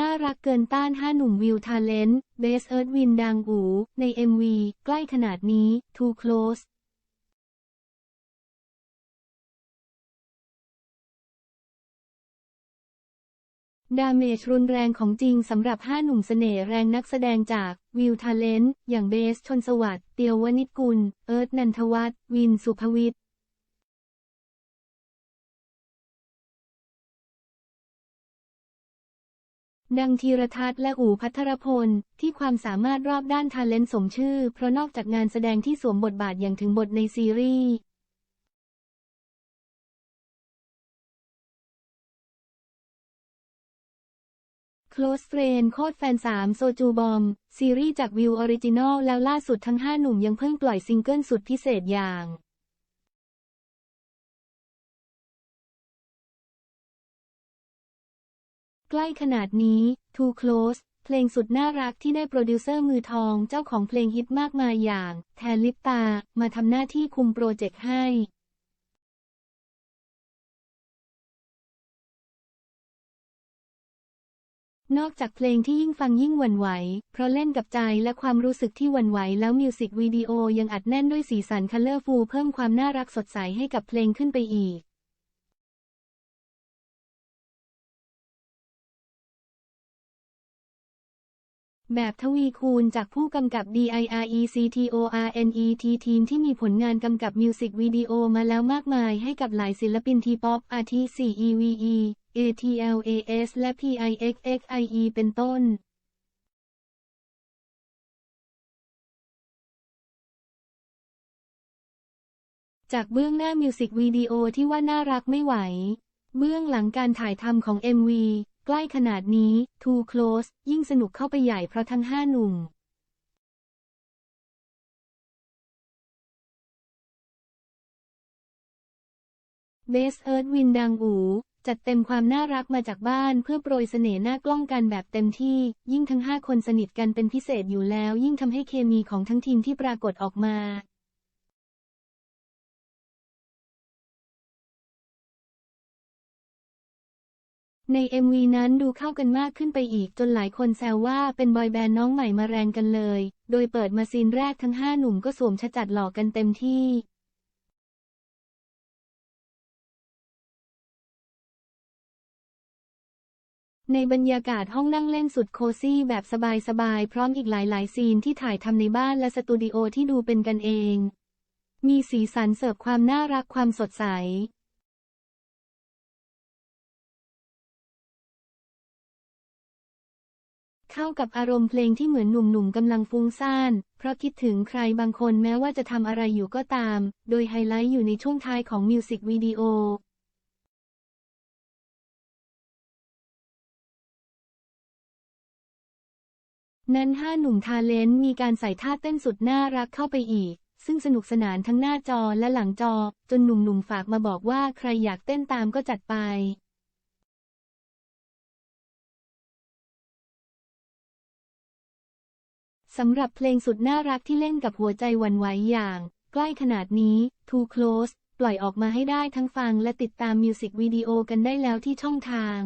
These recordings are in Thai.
น่ารักเกินต้านห้าหนุ่มวิวทาเลนต์เบสเอิร์ธวินดังอูใน MV ใกล้ขนาดนี้ Too Close ดาเมจรุนแรงของจริงสำหรับห้าหนุ่มเสน่ห์แรงนักแสดงจากวิวทาเลนต์อย่างเบสชนสวัสดิ์เตียววนิชกุล เอิร์ธนันทวัฒน์วินสุภวิทย์ ดังธีรทัศน์และอู่พัทรพล ที่ความสามารถรอบด้านทาเลนต์สมชื่อ เพราะนอกจากงานแสดงที่สวมบทบาทอย่างถึงบทในซีรีส์ Close Friend โคตรแฟนสามโซจูบอม ซีรีส์จากวิวออริจินอลแล้วล่าสุดทั้ง 5 หนุ่มยังเพิ่งปล่อยซิงเกิลสุดพิเศษอย่าง ใกล้ขนาดนี้ Too Close เพลงสุดน่ารักที่ได้โปรดิวเซอร์มือทองเจ้าของเพลงฮิตมากมายอย่าง แทนลิปตา มาทำหน้าที่คุมโปรเจกต์ให้นอกจากเพลงที่ยิ่งฟังยิ่งหวั่นไหว เพราะเล่นกับใจและความรู้สึกที่หวั่นไหวแล้วมิวสิกวิดีโอยังอัดแน่นด้วยสีสันคัลเลอร์ฟูลเพิ่มความน่ารักสดใสให้กับเพลงขึ้นไปอีก แบบทวีคูณจากผู้กำกับ DIRECTORNET ทีมที่มีผลงานกำกับมิวสิกวิดีโอมาแล้วมากมายให้กับหลายศิลปินทีป๊อปอาทิ 4EVE ATLAS และ PIXXIE เป็นต้นจากเบื้องหน้ามิวสิกวิดีโอที่ว่าน่ารักไม่ไหว เบื้องหลังการถ่ายทำของ MV ใกล้ขนาดนี้ Too Close ยิ่งสนุกเข้าไปใหญ่เพราะทั้งห้าหนุ่มเบสเอิร์ธวินดังอูจัดเต็มความน่ารักมาจากบ้านเพื่อโปรยเสน่ห์หน้ากล้องกันแบบเต็มที่ ยิ่งทั้งห้าคนสนิทกันเป็นพิเศษอยู่แล้ว ยิ่งทำให้เคมีของทั้งทีมที่ปรากฏออกมา ใน MV นั้นดูเข้ากันมากขึ้นไปอีกจนหลายคนแซวว่าเป็นบอยแบนด์น้องใหม่มาแรงกันเลย โดยเปิดมาซีนแรกทั้ง 5 หนุ่มก็สวมชะจัดหล่อกันเต็มที่ในบรรยากาศห้องนั่งเล่นสุดโคซี่แบบสบายๆ พร้อมอีกหลายๆ ซีนที่ถ่ายทำในบ้านและสตูดิโอที่ดูเป็นกันเอง มีสีสันเสิร์ฟความน่ารักความสดใส เข้ากับอารมณ์เพลงที่เหมือนหนุ่มๆกำลังฟุ้งซ่าน เพราะคิดถึงใครบางคนแม้ว่าจะทำอะไรอยู่ก็ตาม โดยไฮไลท์อยู่ในช่วงท้ายของมิวสิกวิดีโอนั้นห้าหนุ่มทาเลนต์มีการใส่ท่าเต้นสุดน่ารักเข้าไปอีก ซึ่งสนุกสนานทั้งหน้าจอและหลังจอ จนหนุ่มๆฝากมาบอกว่าใครอยากเต้นตามก็จัดไป สำหรับเพลงสุดน่ารักที่เล่นกับหัวใจวันไหวอย่าง ใกล้ขนาดนี้ Too Close ปล่อยออกมาให้ได้ทั้งฟังและติดตามมิวสิกวิดีโอกันได้แล้วที่ช่องทาง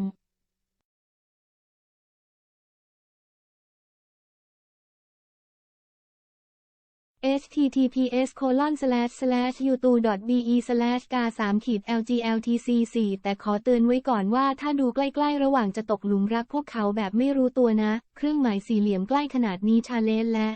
https colon slash slash youtube be slash k 3ขีด lgltc 4แต่ขอเตือนไว้ก่อนว่าถ้าดูใกล้ๆ ระหว่างจะตกหลุมรักพวกเขาแบบไม่รู้ตัวนะ เครื่องหมายสี่เหลี่ยมใกล้ขนาดนี้ชาเลนและ